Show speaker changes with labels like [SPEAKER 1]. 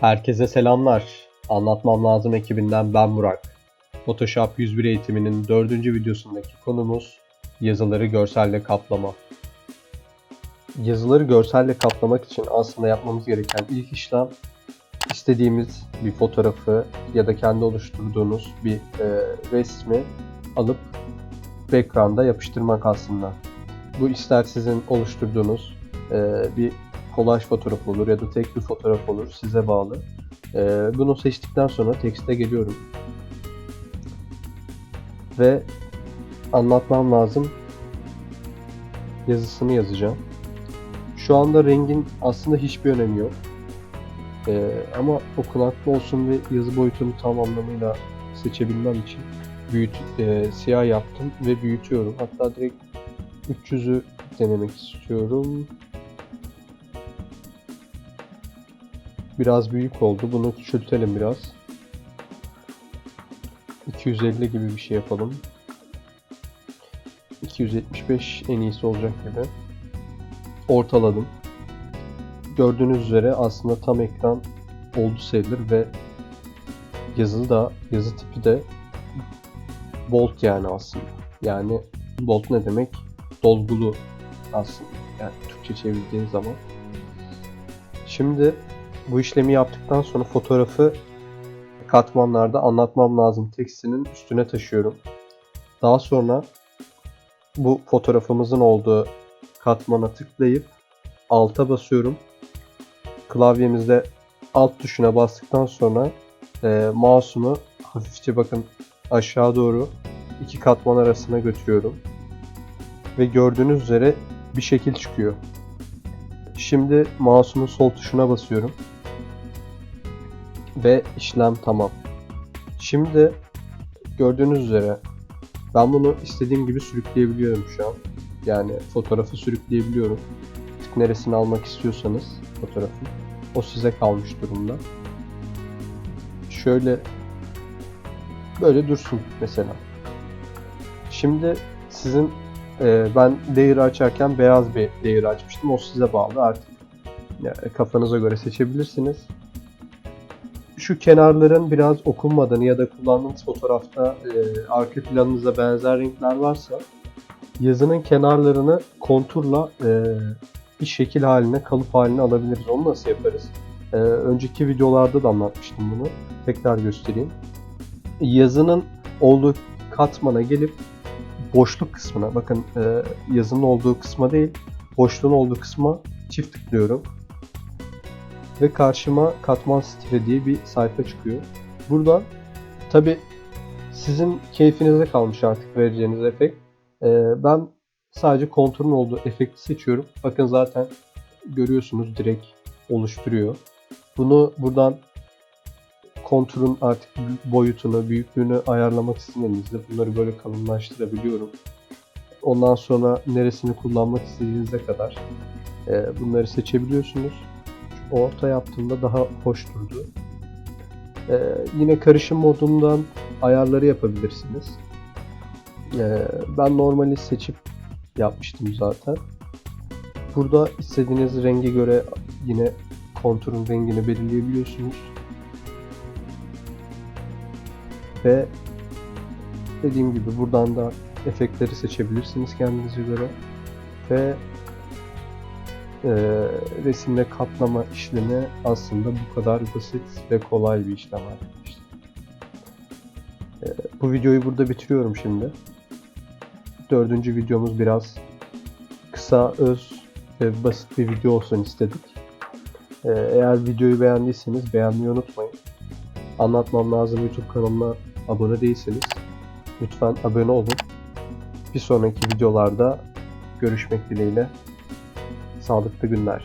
[SPEAKER 1] Herkese selamlar. Anlatmam lazım ekibinden ben Burak. Photoshop 101 eğitiminin 4. videosundaki konumuz yazıları görselle kaplama. Yazıları görselle kaplamak için aslında yapmamız gereken ilk işlem istediğimiz bir fotoğrafı ya da kendi oluşturduğunuz bir e, resmi alıp ekranda yapıştırmak aslında. Bu ister sizin oluşturduğunuz e, bir kolaj fotoğraf olur ya da tek bir fotoğraf olur size bağlı. Ee, bunu seçtikten sonra tekste geliyorum. Ve anlatmam lazım. Yazısını yazacağım. Şu anda rengin aslında hiçbir önemi yok. Ee, ama okunaklı olsun ve yazı boyutunu tam anlamıyla seçebilmem için büyüt, e, siyah yaptım ve büyütüyorum. Hatta direkt 300'ü denemek istiyorum. Biraz büyük oldu. Bunu küçültelim biraz. 250 gibi bir şey yapalım. 275 en iyisi olacak gibi. Ortaladım. Gördüğünüz üzere aslında tam ekran oldu sayılır ve yazı da yazı tipi de bold yani aslında. Yani bold ne demek? Dolgulu aslında. Yani Türkçe çevirdiğin zaman. Şimdi bu işlemi yaptıktan sonra fotoğrafı katmanlarda anlatmam lazım tekstinin üstüne taşıyorum. Daha sonra bu fotoğrafımızın olduğu katmana tıklayıp alta basıyorum. Klavyemizde alt tuşuna bastıktan sonra e, mouse'umu hafifçe bakın aşağı doğru iki katman arasına götürüyorum. Ve gördüğünüz üzere bir şekil çıkıyor. Şimdi mouse'umun sol tuşuna basıyorum. Ve işlem tamam. Şimdi gördüğünüz üzere ben bunu istediğim gibi sürükleyebiliyorum şu an. Yani fotoğrafı sürükleyebiliyorum. Neresini almak istiyorsanız fotoğrafın. O size kalmış durumda. Şöyle böyle dursun mesela. Şimdi sizin e, ben layer'ı açarken beyaz bir layer açmıştım. O size bağlı artık. Yani kafanıza göre seçebilirsiniz şu kenarların biraz okunmadığını ya da kullandığınız fotoğrafta e, arka planınızda benzer renkler varsa yazının kenarlarını konturla e, bir şekil haline, kalıp haline alabiliriz. Onu nasıl yaparız? E, önceki videolarda da anlatmıştım bunu. Tekrar göstereyim. Yazının olduğu katmana gelip boşluk kısmına, bakın e, yazının olduğu kısma değil, boşluğun olduğu kısma çift tıklıyorum ve karşıma katman stili diye bir sayfa çıkıyor. Buradan tabi sizin keyfinize kalmış artık vereceğiniz efekt. Ee, ben sadece konturun olduğu efekti seçiyorum. Bakın zaten görüyorsunuz direkt oluşturuyor. Bunu buradan konturun artık boyutunu, büyüklüğünü ayarlamak istediğinizde bunları böyle kalınlaştırabiliyorum. Ondan sonra neresini kullanmak istediğinize kadar e, bunları seçebiliyorsunuz orta yaptığımda daha hoş durdu. Ee, yine karışım modundan ayarları yapabilirsiniz. Ee, ben normali seçip yapmıştım zaten. Burada istediğiniz rengi göre yine konturun rengini belirleyebiliyorsunuz. Ve dediğim gibi buradan da efektleri seçebilirsiniz kendinize göre. Ve e, resimle kaplama işlemi aslında bu kadar basit ve kolay bir işlem arkadaşlar. E, bu videoyu burada bitiriyorum şimdi. Dördüncü videomuz biraz kısa, öz ve basit bir video olsun istedik. E, eğer videoyu beğendiyseniz beğenmeyi unutmayın. Anlatmam lazım YouTube kanalına abone değilseniz lütfen abone olun. Bir sonraki videolarda görüşmek dileğiyle. Sağlıklı günler.